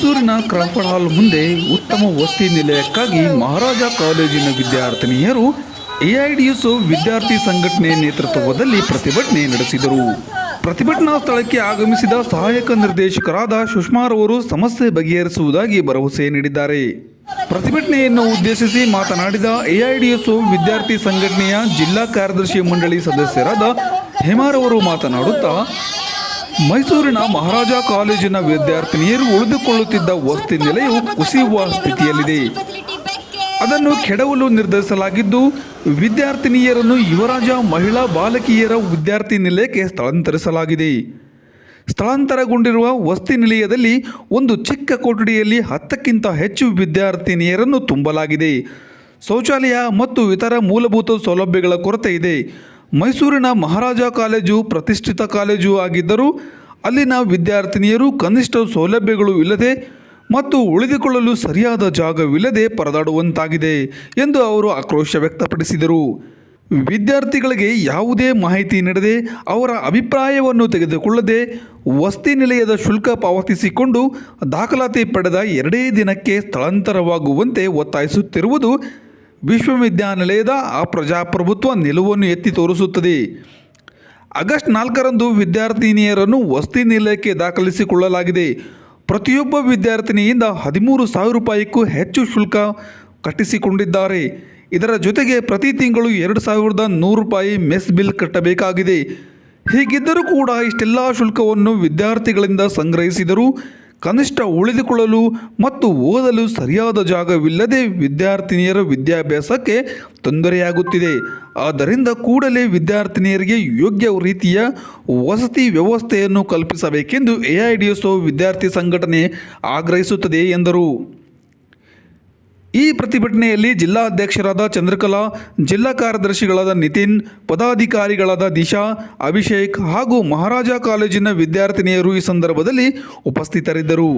Crawford ಹಾಲ್ ಮುಂದೆ ಉತ್ತಮ ವಸತಿ ನಿಲಯಕ್ಕಾಗಿ ಮಹಾರಾಜ ಕಾಲೇಜಿನ ವಿದ್ಯಾರ್ಥಿನಿಯರು ಎಐಡಿಎಸ್ ವಿದ್ಯಾರ್ಥಿ ಸಂಘಟನೆ ನೇತೃತ್ವದಲ್ಲಿ ಪ್ರತಿಭಟನೆ ನಡೆಸಿದರು. ಪ್ರತಿಭಟನಾ ಸ್ಥಳಕ್ಕೆ ಆಗಮಿಸಿದ ಸಹಾಯಕ ನಿರ್ದೇಶಕರಾದ ಸುಷ್ಮಾರವರು ಸಮಸ್ಯೆ ಬಗೆಹರಿಸುವುದಾಗಿ ಭರವಸೆ ನೀಡಿದ್ದಾರೆ. ಪ್ರತಿಭಟನೆಯನ್ನು ಉದ್ದೇಶಿಸಿ ಮಾತನಾಡಿದ ಎಐಡಿಎಸ್ ವಿದ್ಯಾರ್ಥಿ ಸಂಘಟನೆಯ ಜಿಲ್ಲಾ ಕಾರ್ಯದರ್ಶಿ ಮಂಡಳಿ ಸದಸ್ಯರಾದ ಹೇಮಾರವರು ಮಾತನಾಡುತ್ತಾ ಮೈಸೂರಿನ ಮಹಾರಾಜ ಕಾಲೇಜಿನ ವಿದ್ಯಾರ್ಥಿನಿಯರು ಉಳಿದುಕೊಳ್ಳುತ್ತಿದ್ದ ವಸತಿ ನಿಲಯವು ಕುಸಿಯುವ ಸ್ಥಿತಿಯಲ್ಲಿದೆ. ಅದನ್ನು ಕೆಡವಲು ನಿರ್ಧರಿಸಲಾಗಿದ್ದು, ವಿದ್ಯಾರ್ಥಿನಿಯರನ್ನು ಯುವರಾಜ ಮಹಿಳಾ ಬಾಲಕಿಯರ ವಿದ್ಯಾರ್ಥಿ ನಿಲಯಕ್ಕೆ ಸ್ಥಳಾಂತರಿಸಲಾಗಿದೆ. ಸ್ಥಳಾಂತರಗೊಂಡಿರುವ ವಸತಿ ನಿಲಯದಲ್ಲಿ ಒಂದು ಚಿಕ್ಕ ಕೊಠಡಿಯಲ್ಲಿ ಹತ್ತಕ್ಕಿಂತ ಹೆಚ್ಚು ವಿದ್ಯಾರ್ಥಿನಿಯರನ್ನು ತುಂಬಲಾಗಿದೆ. ಶೌಚಾಲಯ ಮತ್ತು ಇತರ ಮೂಲಭೂತ ಸೌಲಭ್ಯಗಳ ಕೊರತೆ ಇದೆ. ಮೈಸೂರಿನ ಮಹಾರಾಜ ಕಾಲೇಜು ಪ್ರತಿಷ್ಠಿತ ಕಾಲೇಜು ಆಗಿದ್ದರೂ ಅಲ್ಲಿನ ವಿದ್ಯಾರ್ಥಿನಿಯರು ಕನಿಷ್ಠ ಸೌಲಭ್ಯಗಳು ಇಲ್ಲದೆ ಮತ್ತು ಉಳಿದುಕೊಳ್ಳಲು ಸರಿಯಾದ ಜಾಗವಿಲ್ಲದೆ ಪರದಾಡುವಂತಾಗಿದೆ ಎಂದು ಅವರು ಆಕ್ರೋಶ ವ್ಯಕ್ತಪಡಿಸಿದರು. ವಿದ್ಯಾರ್ಥಿಗಳಿಗೆ ಯಾವುದೇ ಮಾಹಿತಿ ನೀಡದೆ ಅವರ ಅಭಿಪ್ರಾಯವನ್ನು ತೆಗೆದುಕೊಳ್ಳದೆ ವಸತಿ ನಿಲಯದ ಶುಲ್ಕ ಪಾವತಿಸಿಕೊಂಡು ದಾಖಲಾತಿ ಪಡೆದ ಎರಡೇ ದಿನಕ್ಕೆ ಸ್ಥಳಾಂತರವಾಗುವಂತೆ ಒತ್ತಾಯಿಸುತ್ತಿರುವುದು ವಿಶ್ವವಿದ್ಯಾನಿಲಯದ ಅಪ್ರಜಾಪ್ರಭುತ್ವ ನಿಲುವನ್ನು ಎತ್ತಿ ತೋರಿಸುತ್ತದೆ. ಆಗಸ್ಟ್ ನಾಲ್ಕರಂದು ವಿದ್ಯಾರ್ಥಿನಿಯರನ್ನು ವಸತಿ ನಿಲಯಕ್ಕೆ ದಾಖಲಿಸಿಕೊಳ್ಳಲಾಗಿದೆ. ಪ್ರತಿಯೊಬ್ಬ ವಿದ್ಯಾರ್ಥಿನಿಯಿಂದ ಹದಿಮೂರು ಸಾವಿರ ರೂಪಾಯಿಗೂ ಹೆಚ್ಚು ಶುಲ್ಕ ಕಟ್ಟಿಸಿಕೊಂಡಿದ್ದಾರೆ. ಇದರ ಜೊತೆಗೆ ಪ್ರತಿ ತಿಂಗಳು ಎರಡು ಸಾವಿರದ ನೂರು ರೂಪಾಯಿ ಮೆಸ್ ಬಿಲ್ ಕಟ್ಟಬೇಕಾಗಿದೆ. ಹೀಗಿದ್ದರೂ ಕೂಡ ಇಷ್ಟೆಲ್ಲ ಶುಲ್ಕವನ್ನು ವಿದ್ಯಾರ್ಥಿಗಳಿಂದ ಸಂಗ್ರಹಿಸಿದರೂ ಕನಿಷ್ಠ ಉಳಿದುಕೊಳ್ಳಲು ಮತ್ತು ಓದಲು ಸರಿಯಾದ ಜಾಗವಿಲ್ಲದೆ ವಿದ್ಯಾರ್ಥಿನಿಯರ ವಿದ್ಯಾಭ್ಯಾಸಕ್ಕೆ ತೊಂದರೆಯಾಗುತ್ತಿದೆ. ಆದ್ದರಿಂದ ಕೂಡಲೇ ವಿದ್ಯಾರ್ಥಿನಿಯರಿಗೆ ಯೋಗ್ಯ ರೀತಿಯ ವಸತಿ ವ್ಯವಸ್ಥೆಯನ್ನು ಕಲ್ಪಿಸಬೇಕೆಂದು ಎಐಡಿಎಸ್ಒ ವಿದ್ಯಾರ್ಥಿ ಸಂಘಟನೆ ಆಗ್ರಹಿಸುತ್ತದೆ ಎಂದರು. ಈ ಪ್ರತಿಭಟನೆಯಲ್ಲಿ ಜಿಲ್ಲಾಧ್ಯಕ್ಷರಾದ ಚಂದ್ರಕಲಾ, ಜಿಲ್ಲಾ ಕಾರ್ಯದರ್ಶಿಗಳಾದ ನಿತಿನ್, ಪದಾಧಿಕಾರಿಗಳಾದ ದಿಶಾ, ಅಭಿಷೇಕ್ ಹಾಗೂ ಮಹಾರಾಜ ಕಾಲೇಜಿನ ವಿದ್ಯಾರ್ಥಿನಿಯರು ಈ ಸಂದರ್ಭದಲ್ಲಿ ಉಪಸ್ಥಿತರಿದ್ದರು.